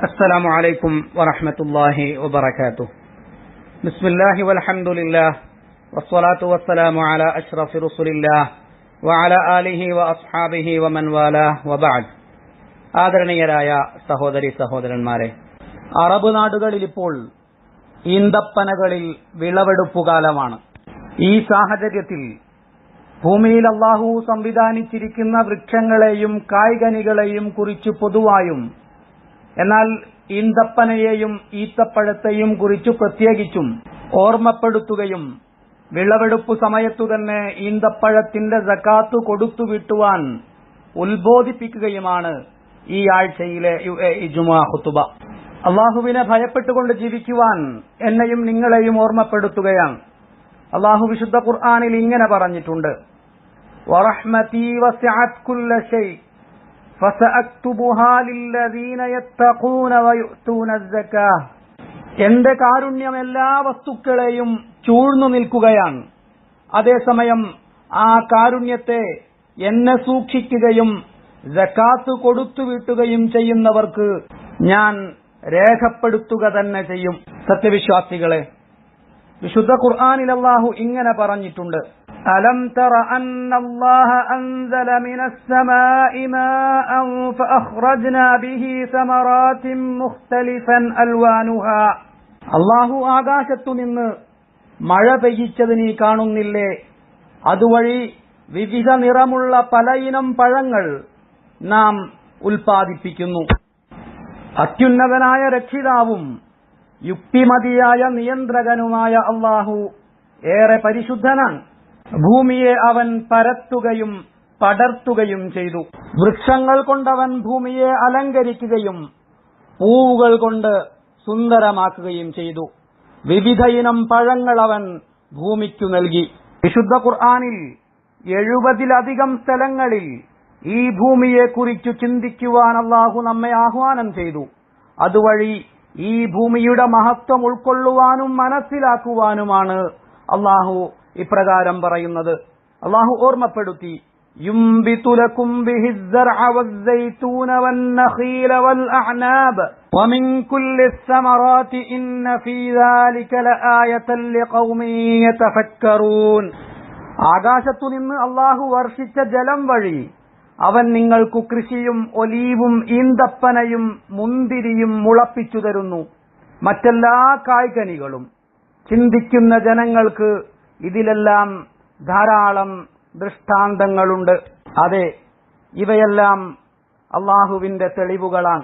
السلام عليكم ورحمة الله وبركاته بسم الله والحمد لله والصلاة والسلام على أشرف رسل الله وعلى آله وأصحابه ومن والاه وبعد ആദരണീയരായ സഹോദരി സഹോദരന്മാരെ അറബ് നാടുകളിൽ ഇപ്പോൾ ഈന്തപ്പനകളിൽ വിളവെടുപ്പുകാലമാണ് ഈ സാഹചര്യത്തിൽ ഭൂമിയിൽ അള്ളാഹു സംവിധാനിച്ചിരിക്കുന്ന വൃക്ഷങ്ങളെയും കായ്കനികളെയും കുറിച്ച് പൊതുവായും എന്നാൽ ഈന്തപ്പനയെയും ഈത്തപ്പഴത്തെയും കുറിച്ചു പ്രത്യേകിച്ചും ഓർമ്മപ്പെടുത്തുകയും വിളവെടുപ്പ് സമയത്തു തന്നെ ഈന്തപ്പഴത്തിന്റെ ജക്കാത്ത് കൊടുത്തുവിട്ടുവാൻ ഉത്ബോധിപ്പിക്കുകയുമാണ് ഈ ആഴ്ചയിലെ ജുമാ ഹുത്തുബ അള്ളാഹുവിനെ ഭയപ്പെട്ടുകൊണ്ട് ജീവിക്കുവാൻ എന്നെയും നിങ്ങളെയും ഓർമ്മപ്പെടുത്തുകയാണ്. അള്ളാഹു വിശുദ്ധ ഖുർആാനിൽ ഇങ്ങനെ പറഞ്ഞിട്ടുണ്ട്. വറഹ്മതി വസിഅത് കുല്ല ഷൈ എന്റെ കാരുണ്യം എല്ലാ വസ്തുക്കളെയും ചൂഴ്ന്നു നിൽക്കുകയാണ്. അതേസമയം ആ കാരുണ്യത്തെ എന്നെ സൂക്ഷിക്കുകയും ജക്കാത്ത് കൊടുത്തു വിട്ടുകയും ചെയ്യുന്നവർക്ക് ഞാൻ രേഖപ്പെടുത്തുക തന്നെ ചെയ്യും. സത്യവിശ്വാസികളെ വിശുദ്ധ ഖുർആനിൽ ഇങ്ങനെ പറഞ്ഞിട്ടുണ്ട്. അലം തറ أن الله അൻസല മിനസ് السماء മാഅൻ فأخرجنا ബിഹി ثمرات മുഖ്തലിഫൻ ألوانها. അല്ലാഹു ആകാശത്തു നിന്ന് മഴ പെയ്യിച്ചത് നീ കാണുന്നില്ലേ? അതുവഴി വിവിധ നിറമുള്ള പലയിനം പഴങ്ങൾ നാം ഉൽപ്പാദിപ്പിക്കുന്നു. അത്യുന്നതനായ രക്ഷിതാവും യുക്തിമതിയായ നിയന്ത്രകനുമായ അള്ളാഹു ഏറെ പരിശുദ്ധനാണ്. ഭൂമിയെ അവൻ പരത്തുകയും പടർത്തുകയും ചെയ്തു. വൃക്ഷങ്ങൾ കൊണ്ടവൻ ഭൂമിയെ അലങ്കരിക്കുകയും പൂവുകൾ കൊണ്ട് സുന്ദരമാക്കുകയും ചെയ്തു. വിവിധ ഇനം പഴങ്ങൾ അവൻ ഭൂമിക്കു നൽകി. വിശുദ്ധ ഖുർആാനിൽ എഴുപതിലധികം സ്ഥലങ്ങളിൽ ഈ ഭൂമിയെ ഭൂമിയെക്കുറിച്ചു ചിന്തിക്കുവാൻ അള്ളാഹു നമ്മെ ആഹ്വാനം ചെയ്തു. അതുവഴി ഈ ഭൂമിയുടെ മഹത്വം ഉൾക്കൊള്ളുവാനും മനസ്സിലാക്കുവാനുമാണ് അള്ളാഹു ഇപ്രകാരം പറയുന്നത് അള്ളാഹു ഓർമ്മപ്പെടുത്തി ينبت لكم به الزرع والزيتون والنخيل والأعناب ومن كل الثمرات إن في ذلك لآية لقوم يتفكرون ആകാശത്തു നിന്ന് അള്ളാഹു വർഷിച്ച ജലം വഴി അവൻ നിങ്ങൾക്കു കൃഷിയും ഒലീവും ഈന്തപ്പനയും മുന്തിരിയും മുളപ്പിച്ചു തരുന്നു മറ്റെല്ലാ കായ്കനികളും ചിന്തിക്കുന്ന ജനങ്ങൾക്ക് ഇതിലെല്ലാം ധാരാളം ദൃഷ്ടാന്തങ്ങളുണ്ട്. അതെ ഇവയെല്ലാം അള്ളാഹുവിന്റെ തെളിവുകളാണ്.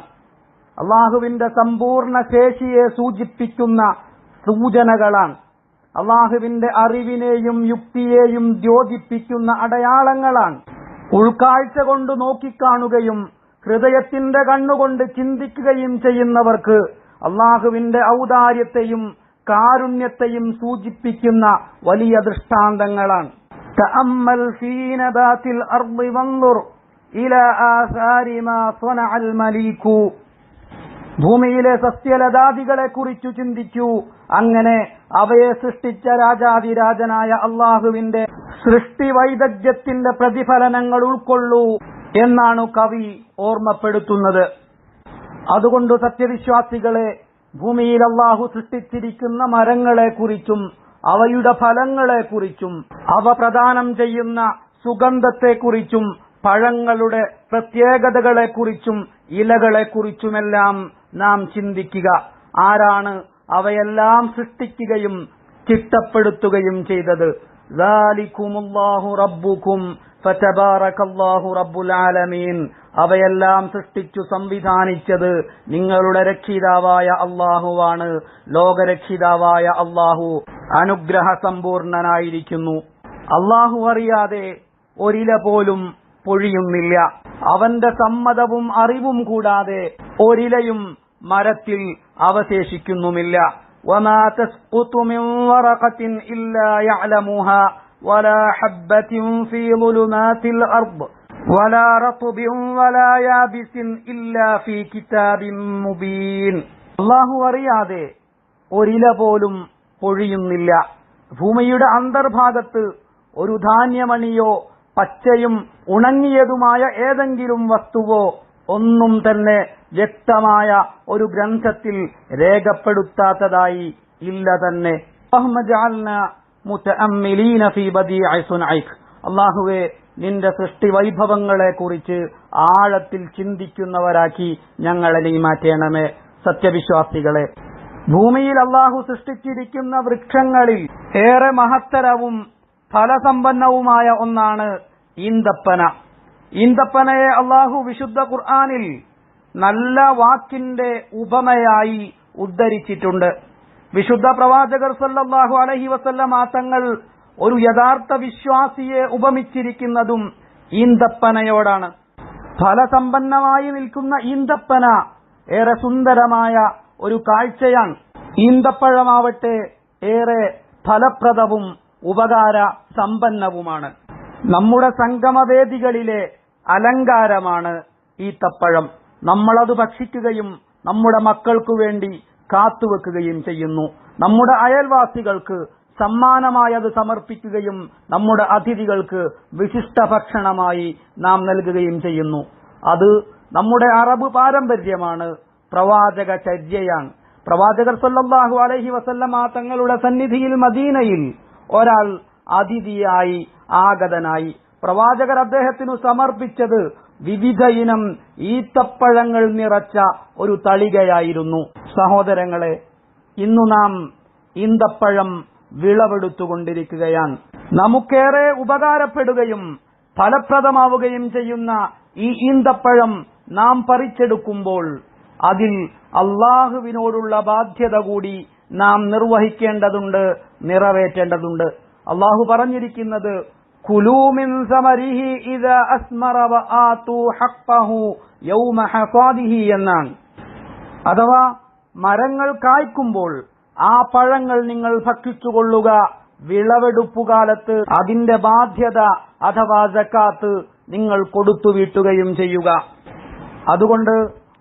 അള്ളാഹുവിന്റെ സമ്പൂർണ ശേഷിയെ സൂചിപ്പിക്കുന്ന സൂചനകളാണ്. അള്ളാഹുവിന്റെ അറിവിനെയും യുക്തിയെയും ദ്യോതിപ്പിക്കുന്ന അടയാളങ്ങളാണ്. ഉൾക്കാഴ്ച കൊണ്ട് നോക്കിക്കാണുകയും ഹൃദയത്തിന്റെ കണ്ണുകൊണ്ട് ചിന്തിക്കുകയും ചെയ്യുന്നവർക്ക് അള്ളാഹുവിന്റെ ഔദാര്യത്തെയും കാരുണ്യത്തെയും സൂചിപ്പിക്കുന്ന വലിയ ദൃഷ്ടാന്തങ്ങളാണ് تأمل في نبات الأرض وانظر إلى آثار ما صنع المليك ഭൂമിയിലെ സസ്യലതാദികളെ കുറിച്ചു ചിന്തിക്കൂ അങ്ങനെ അവയെ സൃഷ്ടിച്ച രാജാതിരാജനായ അള്ളാഹുവിന്റെ സൃഷ്ടി വൈദഗ്ധ്യത്തിന്റെ പ്രതിഫലനങ്ങൾ ഉൾക്കൊള്ളൂ എന്നാണ് കവി ഓർമ്മപ്പെടുത്തുന്നത് അതുകൊണ്ട് സത്യവിശ്വാസികളെ ഭൂമിയിൽ അള്ളാഹു സൃഷ്ടിച്ചിരിക്കുന്ന മരങ്ങളെക്കുറിച്ചും അവയുടെ ഫലങ്ങളെക്കുറിച്ചും അവ പ്രദാനം ചെയ്യുന്ന സുഗന്ധത്തെക്കുറിച്ചും പഴങ്ങളുടെ പ്രത്യേകതകളെക്കുറിച്ചും ഇലകളെക്കുറിച്ചുമെല്ലാം നാം ചിന്തിക്കുക. ആരാണ് അവയെല്ലാം സൃഷ്ടിക്കുകയും ചിട്ടപ്പെടുത്തുകയും ചെയ്തത്? റബ്ബുക്കും റബ്ബുൽ ആലമീൻ. അവയെല്ലാം സൃഷ്ടിച്ചു സംവിധാനിച്ചത് നിങ്ങളുടെ രക്ഷിതാവായ അള്ളാഹുവാണ് ലോകരക്ഷിതാവായ അള്ളാഹു അനുഗ്രഹ സമ്പൂർണനായിരിക്കുന്നു അള്ളാഹു അറിയാതെ ഒരില പോലും പൊഴിയുന്നില്ല അവന്റെ സമ്മതവും അറിവും കൂടാതെ ഒരിലയും മരത്തിൽ അവശേഷിക്കുന്നുമില്ല وما تسقط من ورقة إلا يعلمها ولا حبة في ظلمات الأرض ولا رطب ولا يابس إلا في كتاب مبين അള്ളാഹു അറിയാതെ ഒരില പോലും പൊഴിയുന്നില്ല ഭൂമിയുടെ അന്തർഭാഗത്ത് ഒരു ധാന്യമണിയോ പച്ചയും ഉണങ്ങിയതുമായ ഏതെങ്കിലും വസ്തുവോ ഒന്നും തന്നെ വ്യക്തമായ ഒരു ഗ്രന്ഥത്തിൽ രേഖപ്പെടുത്താത്തതായി ഇല്ല തന്നെ അള്ളാഹുവെ നിന്റെ കുറിച്ച് ആഴത്തിൽ ചിന്തിക്കുന്നവരാക്കി ഞങ്ങളെ നീ മാറ്റേണമേ. സത്യവിശ്വാസികളെ ഭൂമിയിൽ അള്ളാഹു സൃഷ്ടിച്ചിരിക്കുന്ന വൃക്ഷങ്ങളിൽ ഏറെ മഹത്തരവും ഫലസമ്പന്നവുമായ ഒന്നാണ് ഈന്തപ്പന. ഈന്തപ്പനയെ അള്ളാഹു വിശുദ്ധ ഖുർആാനിൽ നല്ല വാക്കിന്റെ ഉപമയായി ഉദ്ധരിച്ചിട്ടുണ്ട്. വിശുദ്ധ പ്രവാചകർ സല്ലാഹു അലഹി വസല്ല തങ്ങൾ ഒരു യഥാർത്ഥ വിശ്വാസിയെ ഉപമിച്ചിരിക്കുന്നതും ഈന്തപ്പനയോടാണ്. ഫലസമ്പന്നമായി നിൽക്കുന്ന ഈന്തപ്പന ഏറെ സുന്ദരമായ ഒരു കാഴ്ചയാണ്. ഈന്തപ്പഴമാവട്ടെ ഏറെ ഫലപ്രദവും ഉപകാര സമ്പന്നവുമാണ് നമ്മുടെ സംഗമവേദികളിലെ അലങ്കാരമാണ് ഈത്തപ്പഴം. നമ്മളത് ഭക്ഷിക്കുകയും നമ്മുടെ മക്കൾക്കു വേണ്ടി കാത്തുവെക്കുകയും ചെയ്യുന്നു. നമ്മുടെ അയൽവാസികൾക്ക് സമ്മാനമായി അത് സമർപ്പിക്കുകയും നമ്മുടെ അതിഥികൾക്ക് വിശിഷ്ട ഭക്ഷണമായി നാം നൽകുകയും ചെയ്യുന്നു. അത് നമ്മുടെ അറബ് പാരമ്പര്യമാണ്. പ്രവാചക ചര്യയാണ്. പ്രവാചകർ സല്ലാഹു അലൈഹി വസല്ലമ തങ്ങളുടെ സന്നിധിയിൽ മദീനയിൽ ഒരാൾ അതിഥിയായി ആഗതനായി. പ്രവാചകർ അദ്ദേഹത്തിനു സമർപ്പിച്ചത് വിവിധ ഇനം ഈത്തപ്പഴങ്ങൾ നിറച്ച ഒരു തളികയായിരുന്നു. സഹോദരങ്ങളെ ഇന്നു നാം ഈന്തപ്പഴം വിളവെടുത്തുകൊണ്ടിരിക്കുകയാണ്. നമുക്കേറെ ഉപകാരപ്പെടുകയും ഫലപ്രദമാവുകയും ചെയ്യുന്ന ഈ ഈന്തപ്പഴം നാം പറിച്ചെടുക്കുമ്പോൾ അതിൽ അള്ളാഹുവിനോടുള്ള ബാധ്യത കൂടി നാം നിർവഹിക്കേണ്ടതുണ്ട് നിറവേറ്റേണ്ടതുണ്ട്. അള്ളാഹു പറഞ്ഞിരിക്കുന്നത് കുലൂമിൻ സമരിഹി യൗമ എന്നാണ്. അഥവാ മരങ്ങൾ കായ്ക്കുമ്പോൾ ആ പഴങ്ങൾ നിങ്ങൾ ഭക്ഷിച്ചുകൊള്ളുക. വിളവെടുപ്പുകാലത്ത് അതിന്റെ ബാധ്യത അഥവാ ജക്കാത്ത് നിങ്ങൾ കൊടുത്തു വീട്ടുകയും ചെയ്യുക. അതുകൊണ്ട്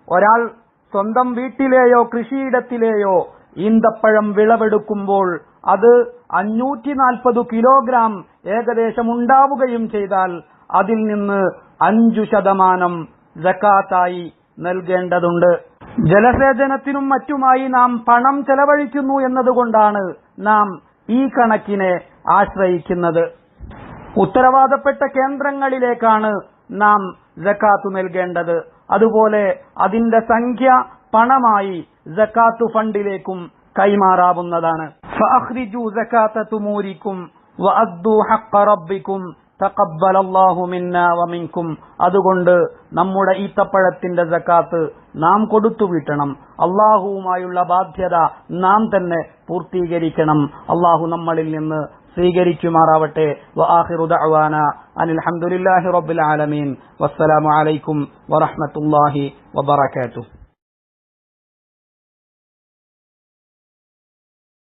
ഒരാൾ സ്വന്തം വീട്ടിലെയോ കൃഷിയിടത്തിലെയോ ഈന്തപ്പഴം വിളവെടുക്കുമ്പോൾ അത് അഞ്ഞൂറ്റി നാൽപ്പത് കിലോഗ്രാം ഏകദേശം ഉണ്ടാവുകയും ചെയ്താൽ അതിൽ നിന്ന് അഞ്ചു ശതമാനം ജക്കാത്തായി നൽകേണ്ടതുണ്ട്. ജലസേചനത്തിനും മറ്റുമായി നാം പണം ചെലവഴിക്കുന്നു എന്നതുകൊണ്ടാണ് നാം ഈ കണക്കിനെ ആശ്രയിക്കുന്നത്. ഉത്തരവാദപ്പെട്ട കേന്ദ്രങ്ങളിലേക്കാണ് നാം ജക്കാത്തു നൽകേണ്ടത്. അതുപോലെ അതിന്റെ സംഖ്യ പണമായി ജക്കാത്തു ഫണ്ടിലേക്കും കൈമാറാവുന്നതാണ്. ഫഅഖ്രിജു ജക്കാത്ത തുമൂരിക്കും വഅദ്ദു ഹഖ്ഖ റബ്ബിക്കും തഖബ്ബലല്ലാഹു മിന്നാ വമിൻകും അതുകൊണ്ട് നമ്മുടെ ഈത്തപ്പഴത്തിന്റെ ജക്കാത്ത് നാം കൊടുത്തു വീട്ടണം. അള്ളാഹുവുമായുള്ള ബാധ്യത നാം തന്നെ പൂർത്തീകരിക്കണം. അള്ളാഹു നമ്മളിൽ നിന്ന് സ്വീകരിക്കുമാറാവട്ടെ. അനിൽഹമുല്ലാഹി റബ്ബിൽ ആലമീൻ. അലൈക്കും വറഹ്മത്തുള്ളാഹി വബറകാതുഹു.